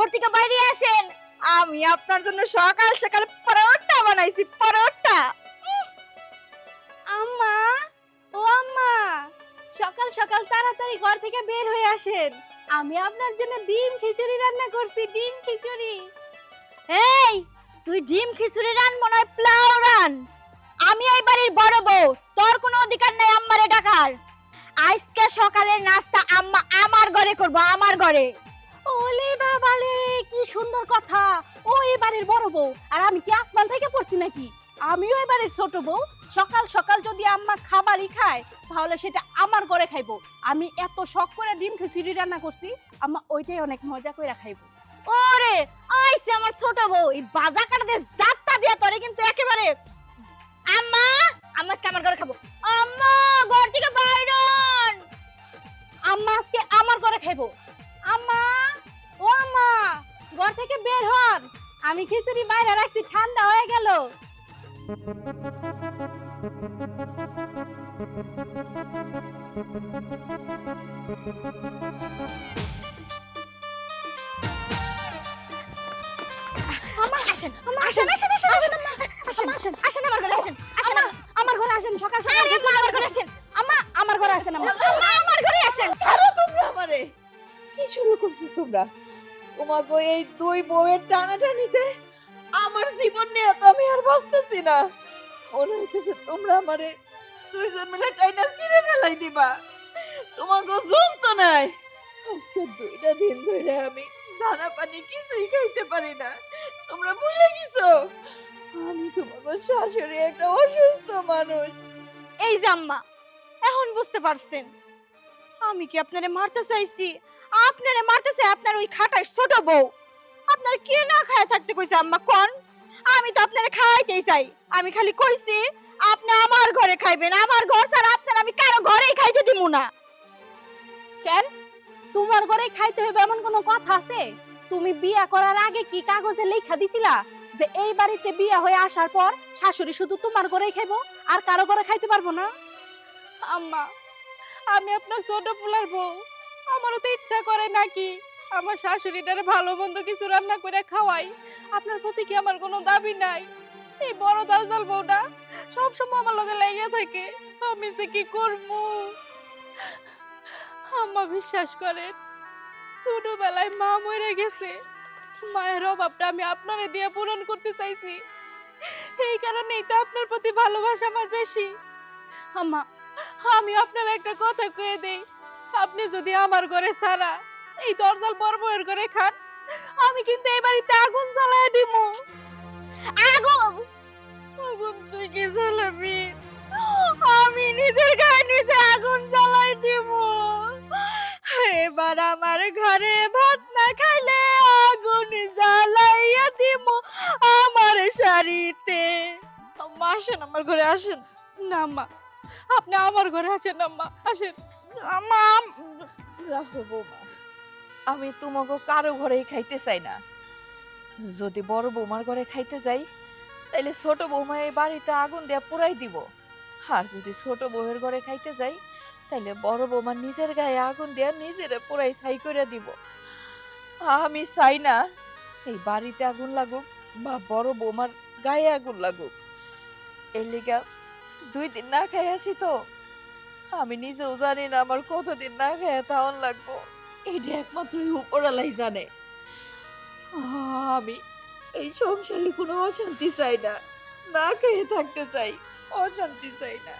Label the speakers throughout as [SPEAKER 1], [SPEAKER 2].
[SPEAKER 1] ঘর থেকে বাইরে আসেন।
[SPEAKER 2] আমি আপনার জন্য সকাল সকাল পরোটা বানাইছি পরোটা।
[SPEAKER 1] আম্মা ও আম্মা সকাল সকাল তাড়াতাড়ি ঘর থেকে বের হয়ে আসেন। আমি আপনার জন্য ডিম খিচুড়ি রান্না করছি ডিম খিচুড়ি। এই তুই ডিম খিচুড়ি রান মনে হয় প্লাউ রান। আমি এই বাড়ির বড় বউ তোর কোনো অধিকার নাই আম্মারে ডাকার। আজকে সকালের নাস্তা আম্মা আমার ঘরে করব আমার ঘরে। ওলে বাবালে কি সুন্দর কথা। ও এই বাড়ির বড় বউ। আর আমি কি আসমান থেকে পড়ছি নাকি? আমিও এবারের ছোট বউ। সকাল সকাল যদি আম্মা খাবারই খায়, তাহলে সেটা আমার ঘরে খাইবো। আমি এত শখ করে ডিম খিচুড়ি রান্না করছি, আম্মা ওইটাই অনেক মজা করে খাইবো। ওরে, আইছে আমার ছোট বউ। এই বাজা কাটাতে যাত্তা দিয়া তোরে কিন্তু একেবারে। আম্মা আম্মা আজকে আমার ঘরে খাব। আম্মা, ঘর থেকে বাইরন আম্মা আজকে আমার ঘরে খাইবো। আম্মা, ও আম্মা। ঘর থেকে বের হন। আমি খিচুড়ি বাইরে রাখছি ঠান্ডা হয়ে গেল। আম্মা আসেন আসেন আসেন আসেন আসেন আসেন আসেন আসেন আমার ঘরে আসেন আসেন আমার ঘরে আসেন সকাল সকাল আমার ঘরে আসেন আম্মা আমার ঘরে আসেন আমার ঘরে আসেন।
[SPEAKER 2] ছাড়ো তোমরা আমারে। কি শুরু করছ তোমরা? তোমাকে এই দুই বউয়ের টানাটানিতে আমার জীবন নিয়ে তো আমি আর বাঁচতেছি না। মনে হইতেছে তোমরা আমারে দুইজন মিলে টাইনা ছিঁড়ে ফেলাই দিবা। তোমাকে তো নাই আজকে দুইটা দিন ধরে আমি দানা পানি কিছুই খাইতে পারি না। তোমরা ভুলে গেছো? আমি তোমাকে শাশুড়ি একটা অসুস্থ মানুষ।
[SPEAKER 1] এই যে আম্মা, এখন বুঝতে পারছেন। আমি কি আপনারে মারতে চাইছি? আপনারে মারতেছে আপনার ওই খাটাই ছোট বউ। আপনার কে না খায় থাকতে কইছে আম্মা কোন? আমি তো আপনারে খাওয়াইতেই চাই। আমি খালি কইছি আপনি আমার ঘরে খাইবেন। আমার ঘর ছাড়া আপনার আমি কারও ঘরেই খাইতে দিমু না। কেন? তোমার ঘরেই খাইতে হবে এমন কোনো কথা আছে? তুমি বিয়া করার আগে কি কাগজে লেখা দিছিলা যে এই বাড়িতে বিয়া হয়ে আসার পর শাশুড়ি শুধু তোমার ঘরেই খাইবো আর কারও ঘরে খাইতে পারব না? আম্মা আমি আপনার ছোট পোলার বউ। আমারও তো ইচ্ছা করে নাকি। আমার শাশুড়িটারে ভালো মন্দ কিছু রান্না করে খাওয়াই। আপনার প্রতি কি আমার কোনো দাবি নাই? এই বড় দাল দাল বউটা সব সময় আমার লগে লেগে থাকে। আমি যে কি করব? আম্মা বিশ্বাস করেন, ছোটবেলায় মা মরে গেছে। মায়ের অভাবটা আমি আপনারে দিয়ে পূরণ করতে চাইছি। এই কারণেই তো আপনার প্রতি ভালোবাসা আমার বেশি। আম্মা, আমি আপনার একটা কথা কয়ে দেই। আপনি যদি আমার ঘরে সারা এই দরজাল বর্বয়ের ঘরে খান আমি কিন্তু এই বাড়িতে আগুন জ্বালায় দিব। আগুন? আগুন তুই কি জ্বালাবি। আমি নিজের গায়ে নিজে আগুন জ্বালাই দিব। এবার আমার ঘরে ভাত না খাইলে আগুন জ্বালাইয়া দিব আমার শাড়িতে। আম্মা আসেন আমার ঘরে আসেন। না মা আপনি আমার ঘরে আসেন না মা আসেন। আম্মা,
[SPEAKER 2] রাখো বৌমা। আমি তোমাকে কারও ঘরেই খাইতে চাই না। যদি বড় বৌমার ঘরে খাইতে যাই, তাইলে ছোট বৌমা এই বাড়িতে আগুন দিয়ে পুরাই দিব। আর যদি ছোট বউয়ের ঘরে খাইতে যাই, তাইলে বড় বৌমা নিজের গায়ে আগুন দিয়ে নিজেরে পুরাই ছাই করে দিব। আমি চাই না এই বাড়িতে আগুন লাগুক বা বড় বৌমার গায়ে আগুন লাগুক। এর লিগা দুই দিন না খাই আছি তো। আমি নিজেও জানি না আমার কতদিন না খেয়ে তাহন লাগবো। এটা একমাত্র উপরালাই জানে। আমি এই সংসারে কোনো অশান্তি চাই না। না খেয়ে থাকতে চাই, অশান্তি চাই না।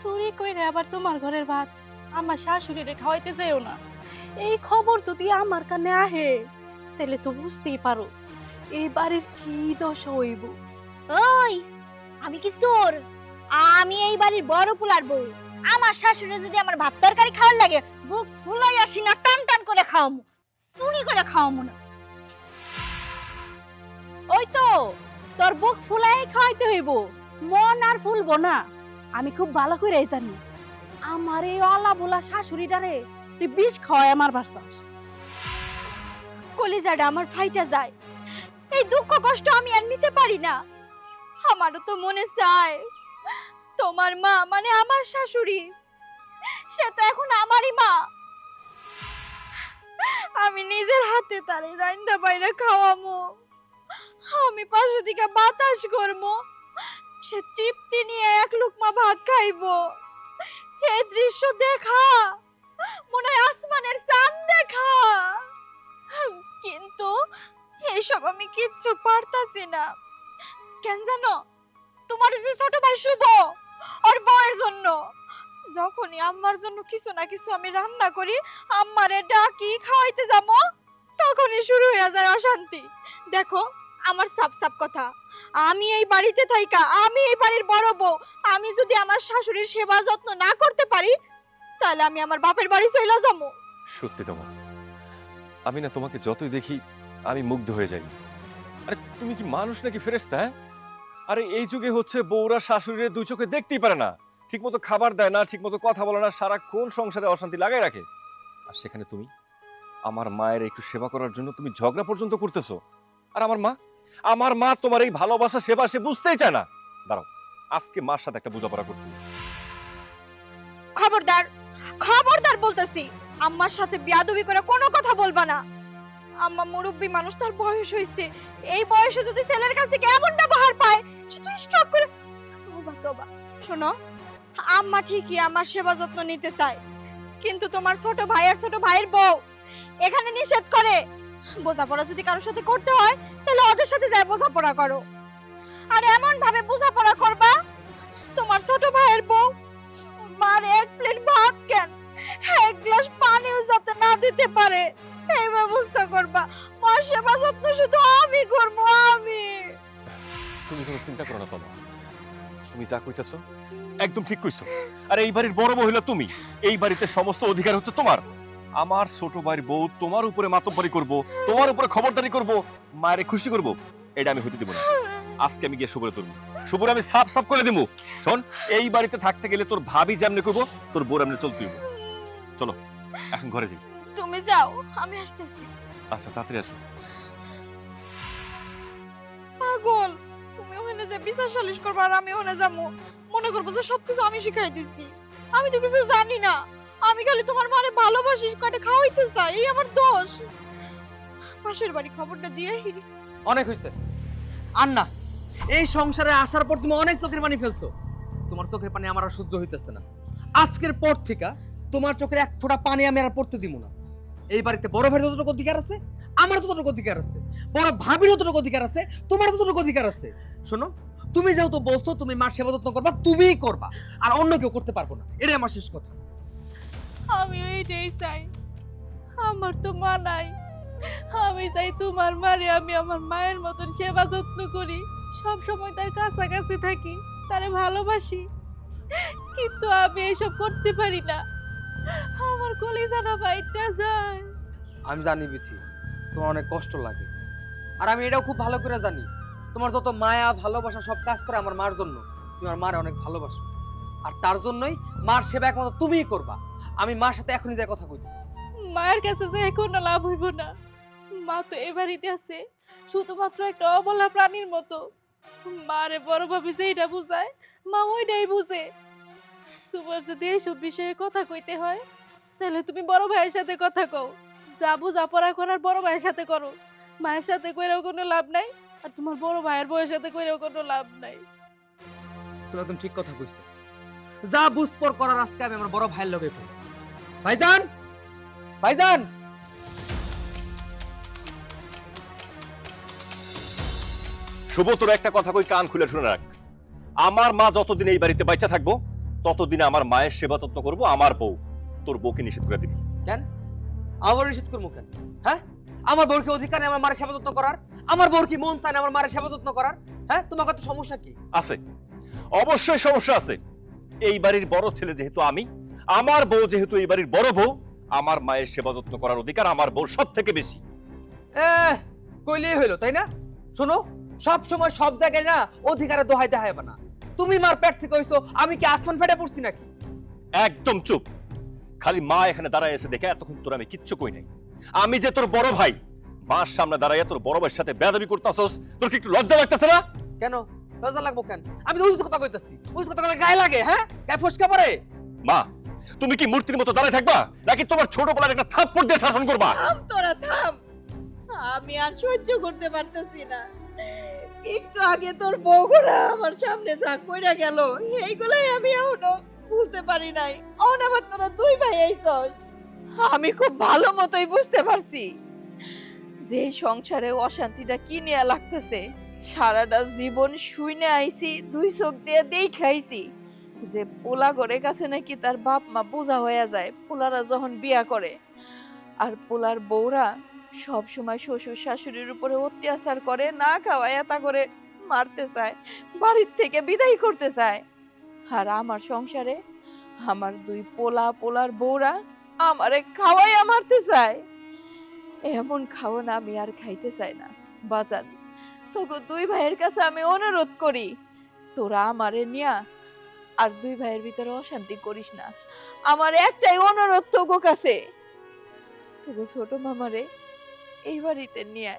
[SPEAKER 1] চুরি কইরে আবার তোমার ঘরের ভাত আমার শাশুড়িরে খাওয়াইতে যাইও না। এই খবর যদি আমার কানে আহে, তাহলে তো বুঝতেই পারো। এই বাড়ির কি দশা হইব? ওই আমি কি তোর আমি এই বাড়ির বড় পুলার বউ। আমার শাশুড়ি যদি আমার ভাত তরকারি খাওয়ার লাগে বুক ফুলাই আসি না টান টান করে খাওয়ামু। চুরি করে খাওয়ামু না। ওই তো তোর বুক ফুলাই খাওয়াইতে হইব। মন আর ফুলবো না। আমি খুব ভালো করে জানি। আমার এই অলা বোলা শাশুড়িটারে তুই বিষ খাওয়াই আমার বারসাস কলিজাটা আমার ফাইটা যায়। এই দুঃখ কষ্ট আমি আর নিতে পারি না। আমারও তো মনে চায়,
[SPEAKER 3] তোমার মা মানে আমার শাশুড়ি। সে তো এখন আমারই মা। আমি নিজের হাতে তারে রাইন্দা বাইরে খাওয়ামো। আমি পাশে দিকে বাতাস করব সে তৃপ্তি নিয়ে এক লুকমা ভাত খাইবো। এই দৃশ্য দেখা, মনে হয় আসমানের চাঁদ দেখা। কিন্তু এইসব আমি কিচ্ছু পারতাছি না। কেন জানো? তোমার যে ছোট ভাই শুভ, ওর বউয়ের জন্য। যখনই আম্মার জন্য কিছু না কিছু আমি রান্না করি, আম্মারে ডাকি, খাওয়াইতে যাব তখনই শুরু হয়ে যায় অশান্তি। দেখো, আমার সাপ সাপ কথা। আমি এই বাড়িতে থাইকা, আমি এই বাড়ির বড় বউ, আমি যদি আমার শাশুড়ির সেবা যত্ন না করতে পারি, তাহলে আমি আমার বাপের বাড়ি চলে যাব
[SPEAKER 4] সত্যি তোমার আমি না তোমাকে যতই দেখি আমি মুগ্ধ হয়ে যাই। আরে, তুমি কি মানুষ নাকি ফেরেস্তা হ্যাঁ? আরে, এই যুগে হচ্ছে বউরা শাশুড়ির দুই চোখে দেখতেই পারে না। ঠিকমতো খাবার দেয় না, ঠিকমতো কথা বলে না সারাক্ষণ সংসারে অশান্তি লাগাই রাখে? আর সেখানে তুমি, আমার মায়ের একটু সেবা করার জন্য তুমি ঝগড়া পর্যন্ত করতেছো। আর আমার মা? আমার মা তোমার এই ভালোবাসা, সেবা সে বুঝতেই চায় না। দাঁড়াও, আজকে মার সাথে একটা বোঝাপড়া করতে।
[SPEAKER 3] খবরদার খবরদার বলতেছি, আম্মার সাথে বিয়াদবি করে কোনো কথা বলবা না। আম্মা মুরব্বী মানুষ, তার বয়স হইছে। এই বয়সে যদি ছেলের কাছ থেকে এমন ব্যবহার পায়, সে তো স্ট্রোক করে তোবা তোবা শোনো, আম্মা ঠিকই আমার সেবা যত্ন নিতে চায়, কিন্তু তোমার ছোট ভাই আর ছোট ভাইয়ের বউ এখানে নিষেধ করে। বোঝাপড়া যদি কারোর সাথে করতে হয়, তাহলে ওদের সাথে যায় বোঝাপড়া করো। আর এমন ভাবে বোঝাপড়া করবা, তোমার ছোট ভাইয়ের বউ, মার এক প্লেট ভাত কেন? এক গ্লাস পানিও যাতে না দিতে পারে। এই ব্যবস্থা করবা। মার সেবা যত্ন শুধু আমি করব, আমি।
[SPEAKER 4] তুমি কোনো চিন্তা করো না তোমার তুমি যা কইতেছো, একদম ঠিক কইছো। আর এই বাড়ির বড় মহিলা তুমি, এই বাড়িতে সমস্ত অধিকার হচ্ছে তোমার। আমার ছোট ভাইয়ের বউ তোমার উপরে মাতব্বরি করব, তোমার উপরে খবরদারি করব, মায়ের খুশি করব, এটা আমি হইতে দেব না। আজকে আমি গিয়ে শুভরে তুলবো। শুভরে আমি সাফ সাফ করে দিব শোন, এই বাড়িতে থাকতে গেলে তোর ভাবি যেমনি করব তোর বোর এমনি চলতে চলো, এখন ঘরে যাই।
[SPEAKER 3] তুমি যাও আমি আসতেছি।
[SPEAKER 4] আচ্ছা তাড়াতাড়ি আসো।
[SPEAKER 3] পাগল তুমি ওখানে যে বিচার সালিশ করবা আর আমি ওখানে যাব মনে করব যে সবকিছু আমি শিখাই দিচ্ছি আমি তো কিছু জানি না আমি খালি তোমার মারে ভালোবাসি কাটে খাওয়াইতে চাই এই আমার দোষ। পাশের বাড়ি খবরটা দিয়ে
[SPEAKER 5] অনেক হয়েছে আর না এই সংসারে আসার পর তুমি অনেক চোখের পানি ফেলছো। তোমার চোখের পানি আমার আর সহ্য হইতেছে না। আজকের পর থেকে তোমার চোখের এক ফোঁটা পানি আমি আর পড়তে দিব না। এই বাড়িতে বড় ভাইয়ের যতটুকু অধিকার আছে আমার ততটুকু অধিকার আছে, বড় ভাবির যতটুকু অধিকার আছে তোমার ততটুকু অধিকার আছে। শোনো, তুমি যেহেতু বলছো তুমি মার সেবা যত্ন করবা, তুমিই করবা, আর অন্য কেউ করতে পারব না। এটাই আমার শেষ কথা।
[SPEAKER 3] আমি এইটাই চাই। আমার তো মা নাই। আমি চাই তোমার মারে আমি আমার মায়ের মতন সেবা যত্ন করি। সব সময় তার কাছাকাছি থাকি, তারে ভালোবাসি। কিন্তু আমি এসব করতে পারি না। আমার কলিজানা বাইরটা যায়
[SPEAKER 5] আমি জানি বিথি তোমার অনেক কষ্ট লাগে। আর আমি এটাও খুব ভালো করে জানি তোমার যত মায়া ভালোবাসা সব কাজ করে আমার মার জন্য। তুমি আমার মার অনেক ভালোবাসো। আর তার জন্যই মার সেবা একমাত্র তুমিই করবা। আমি মার সাথে এখনই যাই কথা কইতেছি।
[SPEAKER 3] মায়ের কাছে যে কোনো লাভ হইব না। মা তো এ বাড়িতে আছে শুধুমাত্র একটা অবলা প্রাণীর মতো। মারে বড় ভাবি যেইটা বুঝায় মা ওইটাই বুঝে। তোমার যদি এইসব বিষয়ে কথা কইতে হয় তাহলে তুমি বড় ভাইয়ের সাথে কথা কও। যা বুঝা পড়া করার বড় ভাইয়ের সাথে করো। মায়ের সাথে কইরেও কোনো লাভ নাই আর তোমার বড় ভাইয়ের বউয়ের সাথে কইরেও কোনো লাভ নাই।
[SPEAKER 5] তুমি একদম ঠিক কথা কইছো। যা বুঝপর করার আজকে আমি আমার বড় ভাইয়ের লগে করি ভাইজান! ভাইজান!
[SPEAKER 4] শুভ তোর একটা কথা কই কান খুলে শুনে রাখ। আমার মা যতদিন এই বাড়িতে বাইচা থাকব ততদিন আমার মায়ের সেবা যত্ন করব আমার বউ। তোর বউকে নিষেধ করে দিবি।
[SPEAKER 5] কেন? আবার নিষেধ করব কেন? হ্যাঁ? আমার বউর কি অধিকার নেই আমার মায়ের সেবা যত্ন করার? আমার বউর কি মন চায় না আমার মায়ের সেবা যত্ন করার? হ্যাঁ? তোমার কত সমস্যা কি?
[SPEAKER 4] আছে। অবশ্যই সমস্যা আছে। এই বাড়ির বড় ছেলে যেহেতু আমি আমার বউ যেহেতু এই বাড়ির বড় বউ আমার মায়ের সেবা যত্ন করার অধিকার আমার বউ সব থেকে বেশি
[SPEAKER 5] কইলেই হইল তাই না? শোনো সব সময় সব জায়গায় না অধিকারে দোহাই দেখাইবে না। তুমি মার পেট থেকে হইছো আমি কি আসমান ফেটে পড়ছি নাকি?
[SPEAKER 4] একদম চুপ। খালি মা এখানে দাঁড়ায় এসে দেখে এতক্ষণ তোর আমি কিচ্ছু কই নাই। আমি যে তোর বড় ভাই মার সামনে দাঁড়াইয়া তোর বড় ভাইয়ের সাথে বেদাবি করতাছস তোর কি একটু লজ্জা লাগতেছে না?
[SPEAKER 5] কেন? লজ্জা লাগবো কেন? আমি তো কথা কইতাছি। উচিত কথা গায়ে লাগে হ্যাঁ? গায়ে ফসকা পড়ে।
[SPEAKER 4] মা তুমি কি মূর্তির মতো দাঁড়ায় থাকবা নাকি তোমার ছোট বলার একটা থাপ্পড় দিয়ে শাসন করবা?
[SPEAKER 2] থাম তোরা থাম। আমি আর সহ্য করতে পারতেছি না। একটু আগে তোর বউগুলা আমার সামনে যা কইরা গেল এইগুলাই আমি এখনও বুঝতে পারি নাই। অন আবার তোরা দুই ভাই আইছস। আমি খুব ভালো মতোই বুঝতে পারছি। যে সংসারে অশান্তিটা কি নিয়ে লাগতেছে, সারাটা জীবন শুইনে আইছি, দুই চোখ দিয়ে দেই খাইছি যে পোলা ঘরের কাছে নাকি তার বাপ মা বোঝা হয়ে যায়, পোলারা যখন বিয়া করে। আর পোলার বউরা সব সময় শ্বশুর শাশুড়ির উপরে অত্যাচার করে, না খাওয়ায় তা করে মারতে চায়, বাড়ির থেকে বিদায় করতে চায়। আর আমার সংসারে আমার দুই পোলা পোলার বউরা আমারে খাওয়াই মারতে চায়। এমন খাওয়ান আমি আর খাইতে চাই না। বাজান তোকে দুই ভাইয়ের কাছে আমি অনুরোধ করি, তোরা আমারে নিয়া আর দুই ভাইয়ের ভিতরে অশান্তি করিস না। আমার একটাই অনুরোধ তোকে কাছে। তোকে ছোট মামারে এই বাড়িতে নিয়ে,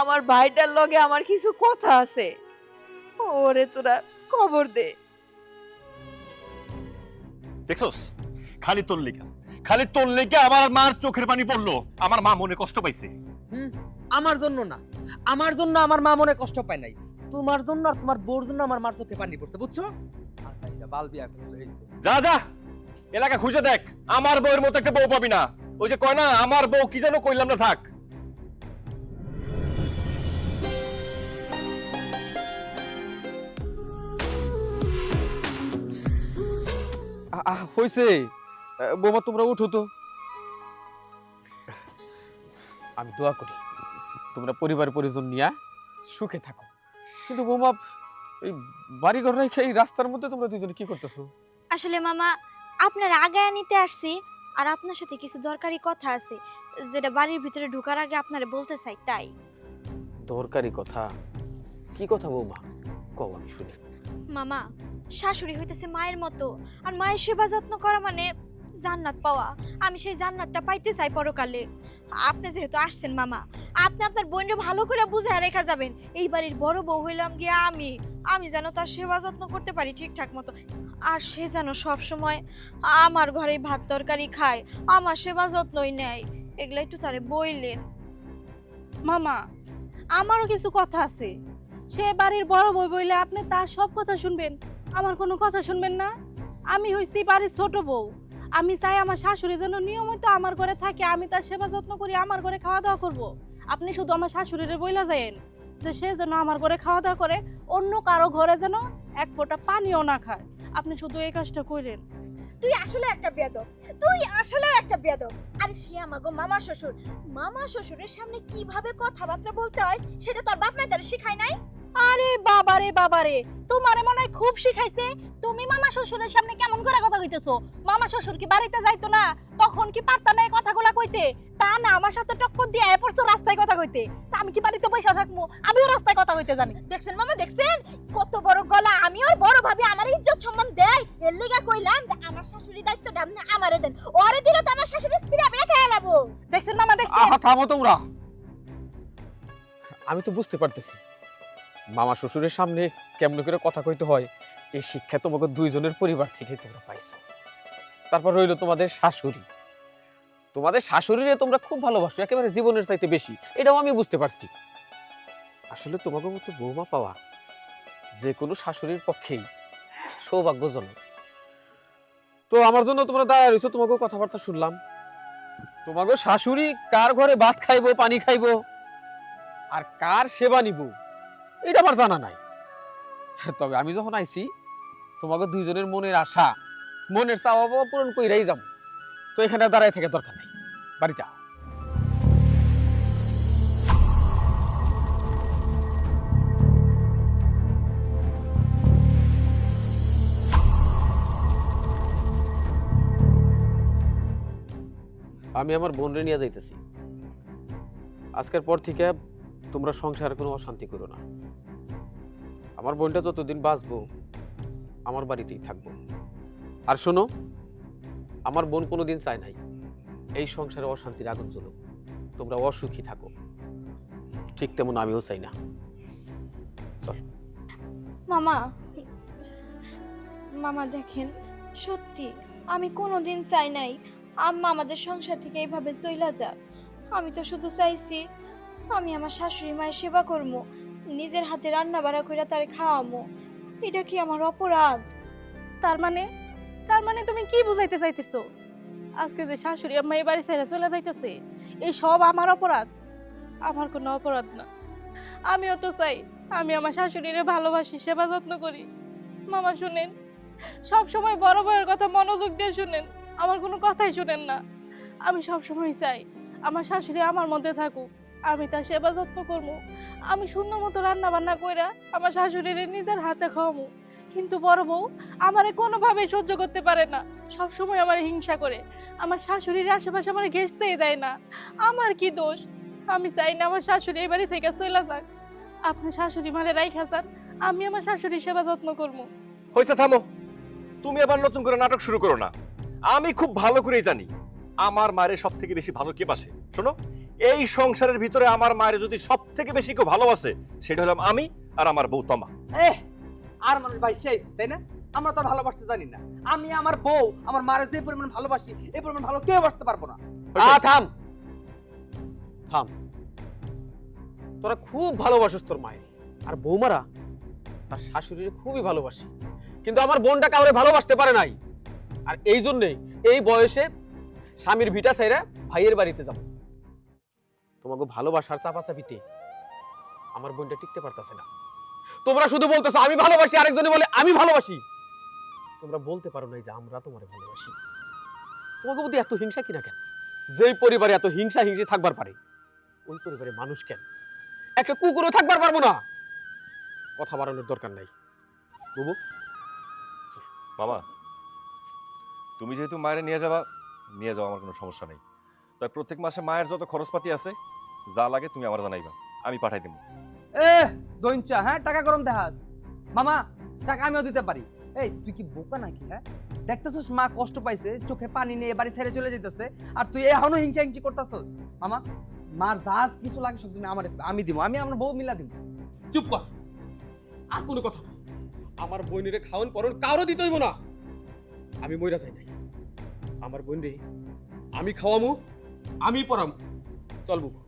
[SPEAKER 2] আমার ভাইটার লগে আমার কিছু কথা আছে। ওরে তোরা খবর দে।
[SPEAKER 4] দেখছস? খালি তোর লেগা। খালি তোর লেগে আমার মার চোখের পানি পড়ল। আমার মা মনে কষ্ট পাইছে।
[SPEAKER 5] হুম আমার জন্য না। আমার জন্য আমার মা মনে কষ্ট পায় নাই। তোমার জন্য আর তোমার বউর জন্য আমার মার চোখে পানি পড়ছে বুঝছ? আচ্ছা এটা বাল বিয়া করে হয়েছে
[SPEAKER 4] যা যা! এলাকা খুঁজে দেখ। আমার বউয়ের মতো একটা বউ পাবি না। ওই যে কয় না আমার বউ কি যেন কইলাম না থাক।
[SPEAKER 6] হয়েছে বোমা তোমরা উঠো তো। আমি দোয়া করি তোমরা পরিবার পরিজন নিয়ে সুখে থাকো। কিন্তু বোমা এই বাড়ি ঘর রেখে এই রাস্তার মধ্যে তোমরা দুজনে কি করতেছো?
[SPEAKER 3] আসলে মামা আপনার আগায় নিতে আসছি আর আপনার সাথে কিছু দরকারি কথা আছে যেটা বাড়ির ভিতরে ঢোকার আগে আপনারে বলতে চাই তাই।
[SPEAKER 6] দরকারি কথা? কি কথা বৌমা? কও আমি শুনি।
[SPEAKER 3] মামা শাশুড়ি হইতেছে মায়ের মতো। আর মায়ের সেবা যত্ন করা মানে জান্নাত পাওয়া। আমি সেই জান্নাতটা পাইতে চাই পরকালে। আপনি যেহেতু আসছেন, মামা, আপনি আপনার বোনকে ভালো করে বুঝায় রেখা যাবেন। এই বাড়ির বড় বউ হইলাম গিয়ে আমি। আমি যেন তার সেবা যত্ন করতে পারি ঠিকঠাক মতো। আর সে যেন সব সময় আমার ঘরে ভাত তরকারি খায়, আমার সেবা যত্নই নেয়। এগুলো একটু তারে বইলেন
[SPEAKER 1] মামা, আমারও কিছু কথা আছে। সে বাড়ির বড় বই বইলে আপনি তার সব কথা শুনবেন। আমার কোনো কথা শুনবেন না? আমি হইছি বাড়ির ছোট বউ। আমি চাই আমার শাশুড়ি যেন নিয়মিত আমার ঘরে থাকে, আমি তার সেবা যত্ন করি, আমার ঘরে খাওয়া দাওয়া করব। আপনি শুধু আমার শাশুড়িরে বইলা যায়েন, যে সে যেন আমার ঘরে খাওয়া দাওয়া করে, অন্য কারও ঘরে যেন এক ফোঁটা পানিও না খায়। আপনি শুধু এই কাজটা করেন।
[SPEAKER 3] তুই আসলে একটা বেদব তুই আসলে একটা বেদব আরে সে আমাগো মামা শ্বশুর, মামা শ্বশুরের সামনে কীভাবে কথাবার্তা বলতে হয়, সেটা তোর বাপ মা তার শিখায় নাই।
[SPEAKER 1] আরে মনে হয় খুব শিখাইছে। তুমি মামা শ্বশুরের সামনে কেমন করে কথা কইতেছো? মামা শ্বশুর কি বাড়িতে যাইতো না? তখন কি পারতা কথাগুলা কইতে? তা না, আমার সাথে টক্কর দিয়ে রাস্তায় কথা কইতে। তা আমি কি বাড়িতে থাকব? আমিও রাস্তায় কথা কইতে জানি।
[SPEAKER 3] দেখছেন মামা, দেখছেন? কত বড় গলা। আমি বড় ভাবি, আমার ইজ্জত সম্মান দেয়। এর লেগা কইলাম যে আমার শাশুড়ি দায়িত্বটা আপনি আমারে দেন। ওরে দিলে তো আমার শাশুড়ি ছিড়া বেড়া খেয়ে
[SPEAKER 1] দেখছেন মামা, দেখছেন?
[SPEAKER 6] থামো তোমরা। আমি তো বুঝতে পারতেছি। মামা শ্বশুরের সামনে কেমন করে কথা কইতে হয়? এই শিক্ষা তোমাকে দুইজনের পরিবার থেকে তোমরা পাইছো। তারপর রইল তোমাদের শাশুড়ি। তোমাদের শাশুড়িরে তোমরা খুব ভালোবাসো, একেবারে জীবনের চাইতে বেশি। এটাও আমি বুঝতে পারছি। আসলে তোমাকে মতো বৌমা পাওয়া যে কোনো শাশুড়ির পক্ষেই সৌভাগ্যজনক। তো আমার জন্য তোমরা দাঁড়ায় রয়েছো তোমাকেও কথাবার্তা শুনলাম। তোমাকে শাশুড়ি কার ঘরে ভাত খাইবো, পানি খাইবো? আর কার সেবা নিব? এটা আমার জানা নাই। তবে আমি যখন আইছি, তোমাকে দুইজনের মনের আশা, মনের চাওয়া পাওয়া পূরণ কইরাই যাব। তো এখানে দাঁড়ায় থেকে দরকার নাই। বাড়িতে আমি আমার বোনরে নিয়ে যাইতেছি। আজকের পর থেকে তোমরা সংসারে কোনো অশান্তি করো না। আমার বোনটা যতদিন বাঁচবো, আমার বাড়িতেই থাকব। আর শোনো, আমার বোন কোনোদিন চায় নাই, এই সংসারে অশান্তির আগুন জ্বলুক, তোমরা অসুখী থাকো। ঠিক তেমন আমিও চাই না। চল।
[SPEAKER 3] মামা মামা দেখেন, সত্যি, আমি কোনোদিন চাই নাই, আম্মা আমাদের সংসার থেকে এইভাবে চইলা যাক। আমি তো শুধু চাইছি, আমি আমার শাশুড়ি মায়ের সেবা করব নিজের হাতে রান্না বাড়া করে তারে খাওয়ামো। এটা কি আমার অপরাধ?
[SPEAKER 1] তার মানে? তার মানে তুমি কি বুঝাইতে চাইতেছো? আজকে যে শাশুড়ি আম্মা এই বাড়ি ছেড়ে চলে যাইতেছে, এই সব আমার অপরাধ? আমার কোনো অপরাধ না। আমিও তো চাই, আমি আমার শাশুড়িরে ভালোবাসি, সেবা যত্ন করি। মামা শুনেন, সব সময় বড় বড়ের কথা মনোযোগ দিয়ে শুনেন, আমার কোনো কথাই শুনেন না। আমি সব সময় চাই, আমার শাশুড়ি আমার মধ্যে থাকুক। আমি তার সেবা যত্ন করব আমি সুন্দর মতো রান্না বান্না কইরা আমার শাশুড়িরে নিজের হাতে খাওয়াবো কিন্তু বড় বউ আমারে কোনোভাবে সহ্য করতে পারে না। সব সময় আমার হিংসা করে। আমার শাশুড়ির আশেপাশে আমার ঘেসতেই দেয় না। আমার কি দোষ? আমি চাই না আমার শাশুড়ি এই বাড়ি থেকে চলে যাক। আপনি শাশুড়ি মারে রাইখা যান। আমি আমার শাশুড়ির সেবা যত্ন করব
[SPEAKER 4] হয়েছে থামো। তুমি আবার নতুন করে নাটক শুরু করো না। আমি খুব ভালো করেই জানি। আমার মায়ের সব থেকে বেশি ভালো কে বাসে? শোনো এই সংসারের ভিতরে আমার মায়ের যদি সব থেকে বেশি কেউ ভালোবাসে সেটা হলাম আমি আর আমার বউ তমা।
[SPEAKER 5] এ আর মানুষ ভাই শেষ তাই না? আমরা তো ভালোবাসতে জানি না। আমি আমার বউ আমার মারে যে পরিমাণ ভালোবাসি এই পরিমাণ ভালো কেউ বাসতে পারব না।
[SPEAKER 6] আ থাম। থাম। তোরা খুব ভালোবাসিস তোর মায়ের। আর বৌমারা তার শাশুড়ির খুবই ভালোবাসি। কিন্তু আমার বোনটা কাউরে ভালোবাসতে পারে নাই। আর এই জন্যই এই বয়সে স্বামীর ভিটা চাইরা ভাইয়ের বাড়িতে যাব। তোমাকে ভালোবাসার চাপাচাপিতে আমার বোনটা টিকতে পারতেছে না। তোমরা শুধু বলতেছো, আমি ভালোবাসি আরেকজনে বলে, আমি ভালোবাসি তোমরা বলতে পারো না যে আমরা তোমারে ভালোবাসি। তোমাকে প্রতি এত হিংসা কিনা কেন? যেই পরিবারে এত হিংসা হিংসি থাকবার পারে, ওই পরিবারে মানুষ কেন? একটা কুকুরও থাকবার পারব না। কথা বাড়ানোর দরকার নাই। বুবু?
[SPEAKER 4] মামা তুমি যেহেতু মায়ের নিয়ে যাবা, নিয়ে যাওয়া আমার কোনো সমস্যা নেই। তাই প্রত্যেক মাসে মায়ের যত খরচপাতি আছে যা লাগে তুমি আমার জানাইবা আমি পাঠাই দেবো
[SPEAKER 5] এ দইঞ্চা হ্যাঁ টাকা গরম দেখাস। মামা টাকা আমিও দিতে পারি। এই তুই কি বোকা নাকি হ্যাঁ? দেখতেছিস মা কষ্ট পাইছে চোখে পানি নিয়ে বাড়ি ছেড়ে চলে যেতেছে আর তুই এখনও হিংসা হিংসি করতেছস। মামা মার জাহাজ কিছু লাগে সব তুমি আমার আমি দিব আমি আমার বউ মিলা দিব
[SPEAKER 6] চুপ কর। আর কোনো কথা আমার বোনেরে খাওয়ান পরন কারও দিতে হইব না। আমি মইরা চাই নাই। আমার বোন রে আমি খাওয়ামু আমি পড়াম। চল বুবু।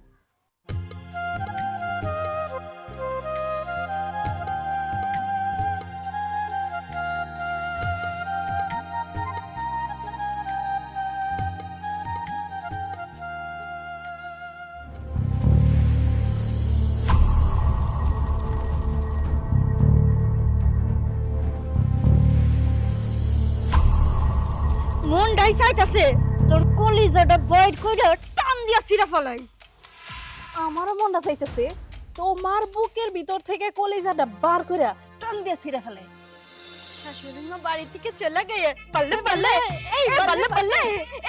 [SPEAKER 3] মন ডাই চাইতাছে তোর কলিজাটা বয়েড কইরা টান দিয়া সিরা ফলাই।
[SPEAKER 1] আমারও মনটা চাইতেছে তোমার বুকের ভিতর থেকে কলিজাটা বার করে টান দিয়ে ছিঁড়ে ফেলে
[SPEAKER 3] শাশুড়ি মা বাড়ি থেকে চলে গিয়ে বললে বললে এই বললে বললে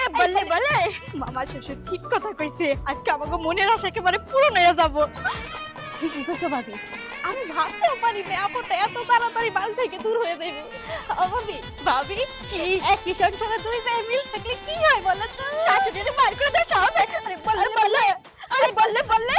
[SPEAKER 3] এ বললে বললে মামা শ্বশুর ঠিক কথা কইছে আজকে আমাকে মনের আশা একেবারে পূরণ হয়ে যাব।
[SPEAKER 1] ঠিকই কইছো ভাবি। আমি ভাবতেও পারি না আপনটা এত তাড়াতাড়ি বাল থেকে দূর হয়ে যাইব ও ভাবি ভাবি কি? একই সংসারে দুই মেয়ে মিল থাকলে কি হয় বলো তো?
[SPEAKER 3] শাশুড়ির বার করে দেওয়া সহজ আরে বললে বললে আরে বললে বললে।